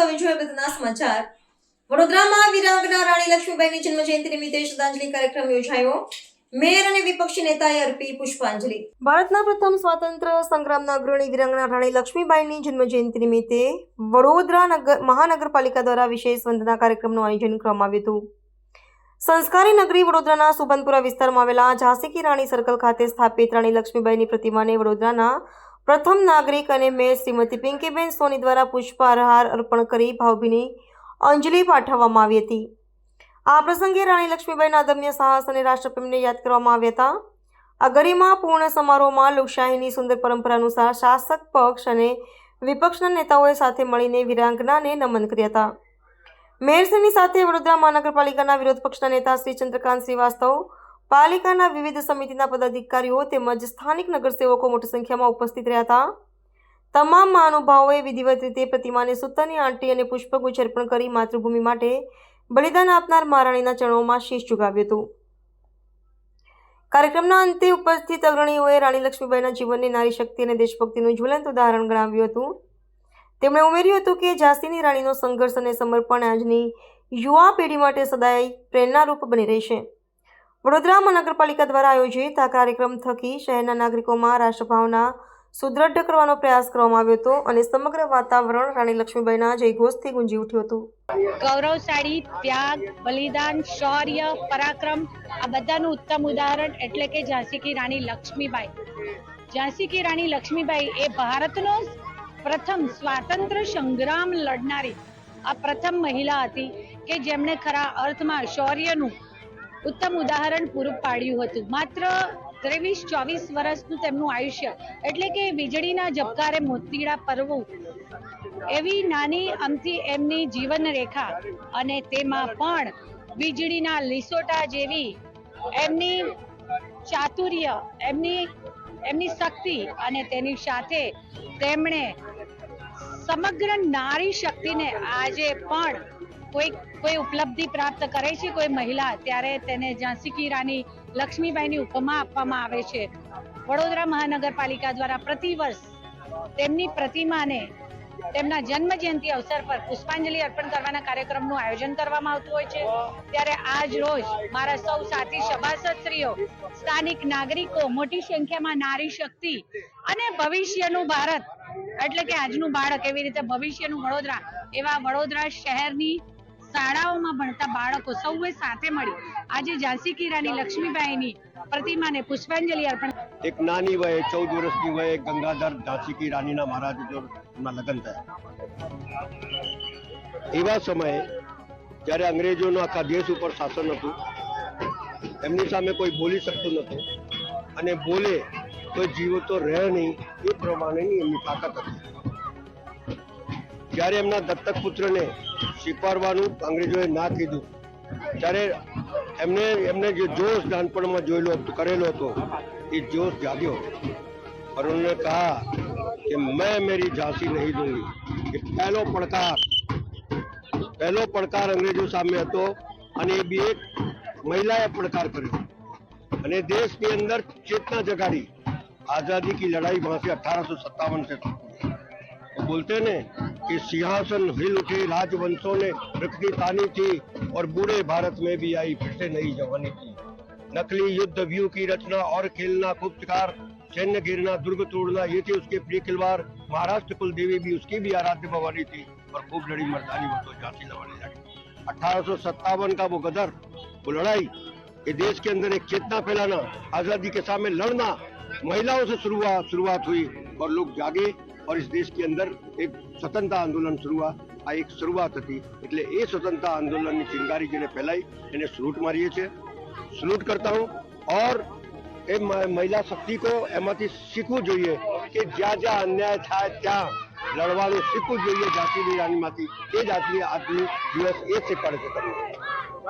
હવે જોઈએ અગત્યના સમાચાર. વડોદરામાં વિરાંગના રાણી લક્ષ્મીબાઈની જન્મ જયંતિ નિમિત્તે શ્રદ્ધાંજલિ કાર્યક્રમ યોજાયો. મેયર અને વિપક્ષી નેતાએ અર્પી પુષ્પાંજલિ. ભારતના પ્રથમ સ્વાતંત્ર્ય સંગ્રામના અગ્રણી વીરાંગના રાણી લક્ષ્મીબાઈની જન્મજયંતિ નિમિત્તે વડોદરા નગર, મહાનગરપાલિકા દ્વારા વિશેષ વંદના કાર્યક્રમનું આયોજન કરવામાં આવ્યું હતું. સંસ્કારી નગરી વડોદરાના સુબનપુરા વિસ્તારમાં આવેલા ઝાંસી કી રાણી સર્કલ ખાતે સ્થાપિત રાણી લક્ષ્મીબાઈની પ્રતિમાને વડોદરાના પ્રથમ નાગરિક અને મેયર શ્રીમતી પિંકીબેન સોની દ્વારા પુષ્પહાર અર્પણ કરી ભાવભીની અંજલિ પાઠવવામાં આવી હતી. આ પ્રસંગે રાણી લક્ષ્મીબાઈના અદમ્ય સાહસ અને રાષ્ટ્રપ્રેમને યાદ કરવામાં આવ્યા હતા. આ ગરિમાપૂર્ણ સમારોહમાં લોકશાહીની સુંદર પરંપરા અનુસાર શાસક પક્ષ અને વિપક્ષના નેતાઓએ સાથે મળીને વીરાંગનાને નમન કર્યા હતા. મેયરશ્રીની સાથે વડોદરા મહાનગરપાલિકાના વિરોધ પક્ષના નેતા શ્રી ચંદ્રકાંત શ્રીવાસ્તવ પાલિકાના વિવિધ સમિતિના પદાધિકારીઓ તેમજ સ્થાનિક નગરસેવકો મોટી સંખ્યામાં ઉપસ્થિત રહ્યા હતા. તમામ મહાનુભાવોએ વિધિવત રીતે પ્રતિમાને સૂતરની આંટી અને પુષ્પગુચ્છ અર્પણ કરી માતૃભૂમિ માટે બલિદાન આપનાર મહારાણીના ચરણોમાં શીશ ચુકાવ્યું હતું. કાર્યક્રમના અંતે ઉપસ્થિત અગ્રણીઓએ રાણી લક્ષ્મીબાઈના જીવનને નારી શક્તિ અને દેશભક્તિનું જ્વલંત ઉદાહરણ ગણાવ્યું હતું. તેમણે ઉમેર્યું હતું કે ઝાંસીની રાણીનો સંઘર્ષ અને સમર્પણ આજની યુવા પેઢી માટે સદાય પ્રેરણારૂપ બની રહેશે. વડોદરા મહાનગરપાલિકા દ્વારા આયોજિત આ કાર્યક્રમ થકી શહેરના નાગરિકોમાં રાષ્ટ્રભાવના સુદ્રઢ કરવાનો પ્રયાસ કરવામાં આવ્યો હતો અને સમગ્ર વાતાવરણ રાણી લક્ષ્મીબાઈના જયઘોષથી ગુંજી ઉઠ્યું હતું. ગૌરવશાળી, ત્યાગ, બલિદાન, શૌર્ય, પરાક્રમ, આ બધાનું ઉત્તમ ઉદાહરણ એટલે કે ઝાંસી કી રાણી લક્ષ્મીબાઈ. ઝાંસી કી રાણી લક્ષ્મીબાઈ એ ભારતનો પ્રથમ સ્વાતંત્ર્ય સંગ્રામ લડનારી આ પ્રથમ મહિલા હતી કે જેમણે ખરા અર્થમાં શૌર્યનું ઉત્તમ ઉદાહરણ પૂરું પાડ્યું હતું. માત્ર ત્રેવીસ, ચોવીસ વર્ષનું તેમનું આયુષ્ય. એટલે કે વીજળીના ઝબકારે મોતીડા પરવું એવી નાની અમથી એમની જીવન અને તેમાં પણ વીજળીના લીસોટા જેવી એમની ચાતુર્ય, એમની એમની શક્તિ અને તેની સાથે તેમણે સમગ્ર નારી શક્તિને આજે પણ કોઈ કોઈ ઉપલબ્ધિ પ્રાપ્ત કરે છે કોઈ મહિલા, ત્યારે તેને ઝાંસી કી રાની લક્ષ્મીબાઈની ઉપમા આપવામાં આવે છે. વડોદરા મહાનગરપાલિકા દ્વારા પ્રતિવર્ષ તેમની પ્રતિમાને તેમના જન્મ જયંતિ અવસર પર પુષ્પાંજલિ અર્પણ કરવાના કાર્યક્રમનું આયોજન કરવામાં આવતું હોય છે. ત્યારે આજ રોજ મારા સૌ સાથી સભાસદશ્રીઓ, સ્થાનિક નાગરિકો, મોટી સંખ્યામાં નારી શક્તિ અને ભવિષ્યનું ભારત, એટલે કે આજનું બાળક એવી રીતે ભવિષ્યનું વડોદરા, એવા વડોદરા શહેરની શાળાઓમાં ભણતા બાળકો સૌએ સાથે મળી આજે ઝાંસી કી લક્ષ્મીબાઈની પ્રતિમાને પુષ્પાંજલિ અર્પણ એક નાની વયે ચૌદ વર્ષની વયે ગંગાધર ઝાંસી કી રાણીના મહારાજ લગ્ન થયા. એવા સમયે જ્યારે અંગ્રેજોનો આખા દેશ ઉપર શાસન હતું, એમની સામે કોઈ બોલી શકતું નહોતું અને બોલે તો જીવતો રહે નહીં એ પ્રમાણેની એમની તાકાત હતી. જ્યારે એમના દત્તક પુત્રને સ્વીકારવાનું અંગ્રેજોએ ના કીધું, ત્યારે એમને એમને જે જોશ નાનપણમાં જોયેલો હતો, કરેલો હતો, એ જોશ જાગ્યો. અરુણને કહા કે મેં મેરી ઝાંસી નહીં नहीं दूंगी એ પહેલો પડકાર પહેલો પડકાર અંગ્રેજો સામે હતો અને એ બી એક મહિલાએ પડકાર કર્યો. અને દેશની અંદર ચેતના જગાડી, આઝાદી કી લડાઈ વહાં અઠારસો સત્તાવન છે बोलते ने कि सिंहासन हिल उठे राजवंशों ने रख दी तानी थी और बूढ़े भारत में भी आई फिर से नई जवानी थी। नकली युद्ध व्यू की रचना और खेलना शिकार सैन्य गिरना, दुर्ग तोड़ना, ये थी उसके प्रिय खिलवाड़। महाराष्ट्र कुल देवी भी उसकी भी आराध्य भवानी थी और खूब लड़ी मर्दानी वो तो झांसी लड़ाने लगी अठारह का वो गदर, वो लड़ाई ये देश के अंदर एक चेतना फैलाना, आज़ादी के सामने लड़ना, महिलाओं से शुरुआत शुरुआत हुई और लोग जागे। और इस देश के अंदर एक स्वतंत्रता आंदोलन शुरू આ એક શરૂઆત હતી એટલે એ સ્વતંત્રતા આંદોલનની ચિંગારી જેને ફેલાઈ, એને સલૂટ મારીએ છીએ। સલૂટ કરતા હું ઓર એ મહિલા શક્તિ કો એમાંથી શીખવું જોઈએ કે જ્યાં જ્યાં અન્યાય થાય ત્યાં લડવાનું શીખવું જોઈએ જાતિની રાણીમાંથી એ જ આજની આજની દિવસ એ શીખવાડે છે તમને